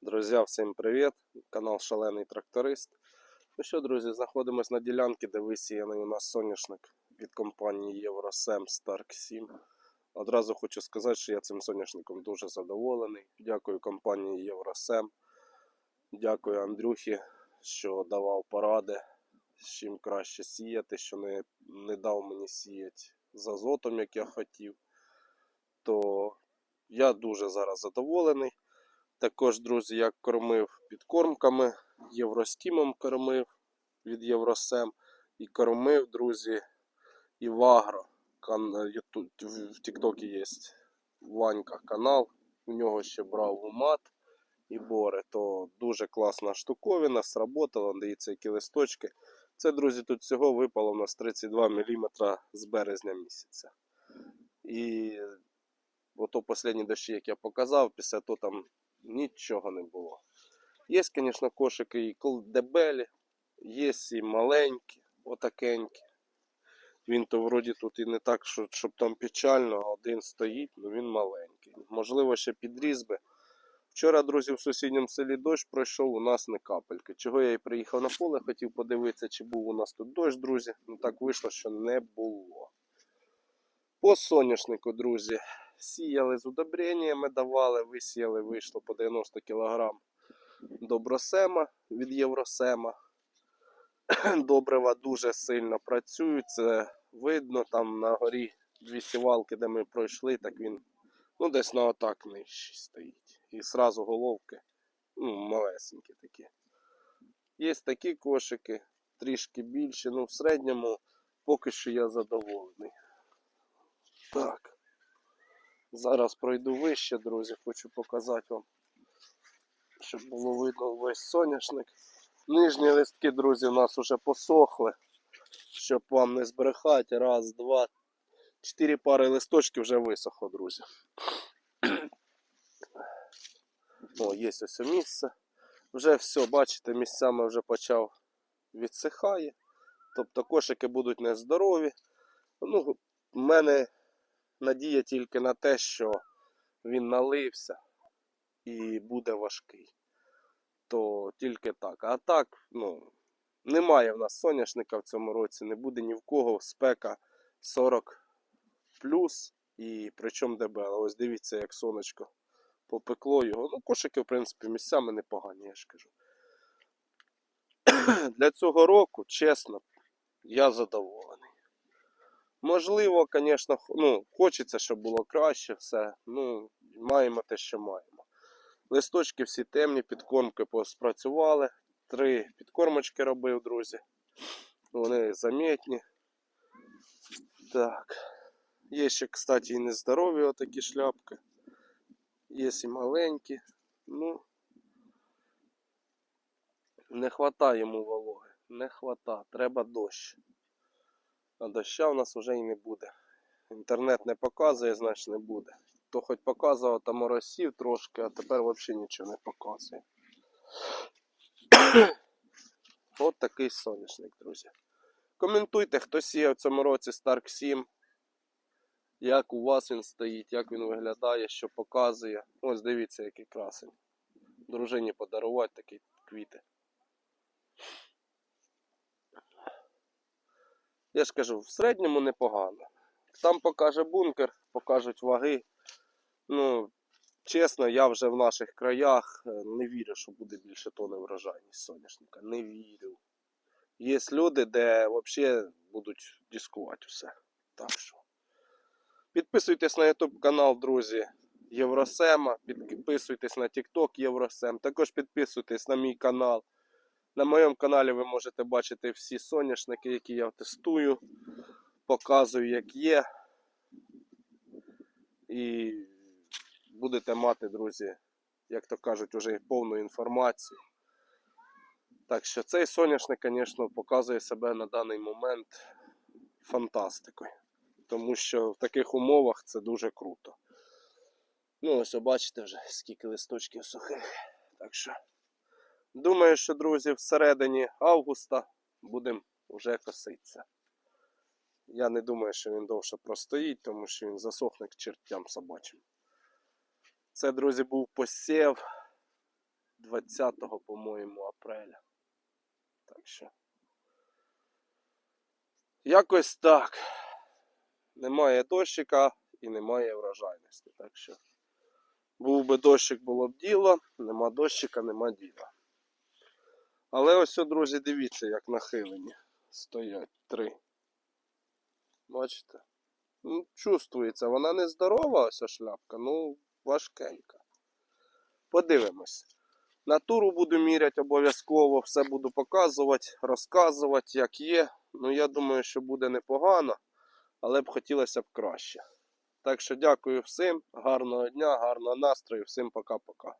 Друзі, всім привіт! Канал Шалений Тракторист. Ну що, друзі, знаходимось на ділянці, де висіяний у нас соняшник від компанії Євросем Stark 7. Одразу хочу сказати, що я цим соняшником дуже задоволений. Дякую компанії Євросем. Дякую Андрюхі, що давав поради, з чим краще сіяти, що не, не дав мені сіяти з азотом, як я хотів. То я дуже зараз задоволений. Також, друзі, я кормив підкормками, Євростімом кормив від Євросем і кормив, друзі, і в Агро. Кан... Ютуб... В Тіктокі є Ванька канал, у нього ще брав гумат і бори. То дуже класна штуковина, сработала, дивіться, які листочки. Це, друзі, тут всього випало у нас 32 мм з березня місяця. І ото останні дощі, як я показав, після того там нічого не було. Є, звісно, кошики і дебелі, є і маленькі, отакенькі. Він то вроді тут і не так, що, щоб там печально, а один стоїть, ну він маленький. Можливо, ще підріз би. Вчора, друзі, в сусідньому селі дощ пройшов, у нас не капельки. Чого я і приїхав на поле, хотів подивитися, чи був у нас тут дощ, друзі. Ну так вийшло, що не було. По соняшнику, друзі, сіяли з удобреннями, давали, висіяли, вийшло по 90 кг добросема від Євросема. Добрива дуже сильно працюють, це видно там на горі дві сівалки, де ми пройшли, так він ну, десь на отак нижчий стоїть. І сразу головки ну, малесенькі такі. Є такі кошики, трішки більші, ну в середньому поки що я задоволений. Так. Зараз пройду вище, друзі, хочу показати вам, щоб було видно весь соняшник. Нижні листки, друзі, у нас вже посохли. Щоб вам не збрехати. Раз, два, чотири пари листочків вже висохло, друзі. О, є ось місце. Вже все, бачите, місцями вже почав відсихає. Тобто кошики будуть нездорові. Ну, в мене надія тільки на те, що він налився і буде важкий. То тільки так. А так, ну, немає в нас соняшника в цьому році, не буде ні в кого спека 40 плюс. І причому дебело. Ось дивіться, як сонечко попекло його. Ну, кошики, в принципі, місцями непогані, я ж кажу. Для цього року, чесно, я задоволений. Можливо, звісно, ну, хочеться, щоб було краще все. Ну, маємо те, що маємо. Листочки всі темні, підкормки спрацювали. Три підкормочки робив, друзі. Вони замітні. Так. Є ще, кстати, і нездорові отакі шляпки. Є і маленькі. Ну, не хватає йому вологи. Не хвата. Треба дощ. А доща у нас вже і не буде. Інтернет не показує, значить не буде. То хоч показував там моросів трошки, а тепер взагалі нічого не показує. От такий соняшник, друзі. Коментуйте, хто сіяв в цьому році Stark 7. Як у вас він стоїть, як він виглядає, що показує. Ось дивіться, який красень. Дружині подарувати такі квіти. Я ж кажу, в середньому непогано. Там покаже бункер, покажуть ваги. Ну, чесно, я вже в наших краях е, не вірю, що буде більше тони врожайність соняшника. Не вірю. Є люди, де взагалі будуть дискувати все. Так що. Підписуйтесь на YouTube канал, друзі, Євросема. Підписуйтесь на TikTok Євросем. Також підписуйтесь на мій канал. На моєму каналі ви можете бачити всі соняшники, які я тестую, показую, як є. І будете мати, друзі, як то кажуть, уже повну інформацію. Так що цей соняшник, звісно, показує себе на даний момент фантастикою. Тому що в таких умовах це дуже круто. Ну, ось бачите вже, скільки листочків сухих. Так що. Думаю, що, друзі, всередині августа будемо вже коситися. Я не думаю, що він довше простоїть, тому що він засохне к чертям собачим. Це, друзі, був посів 20, по-моєму, апреля. Так що. Якось так. Немає дощика і немає врожайності. Так що. Був би дощик, було б діло, нема дощика, нема діла. Але ось, друзі, дивіться, як нахилені стоять три. Бачите? Ну, чувствується, вона не здорова, ось шляпка, ну важкенька. Подивимось. Натуру буду міряти обов'язково, все буду показувати, розказувати, як є. Ну, я думаю, що буде непогано, але б хотілося б краще. Так що дякую всім, гарного дня, гарного настрою, всім пока-пока.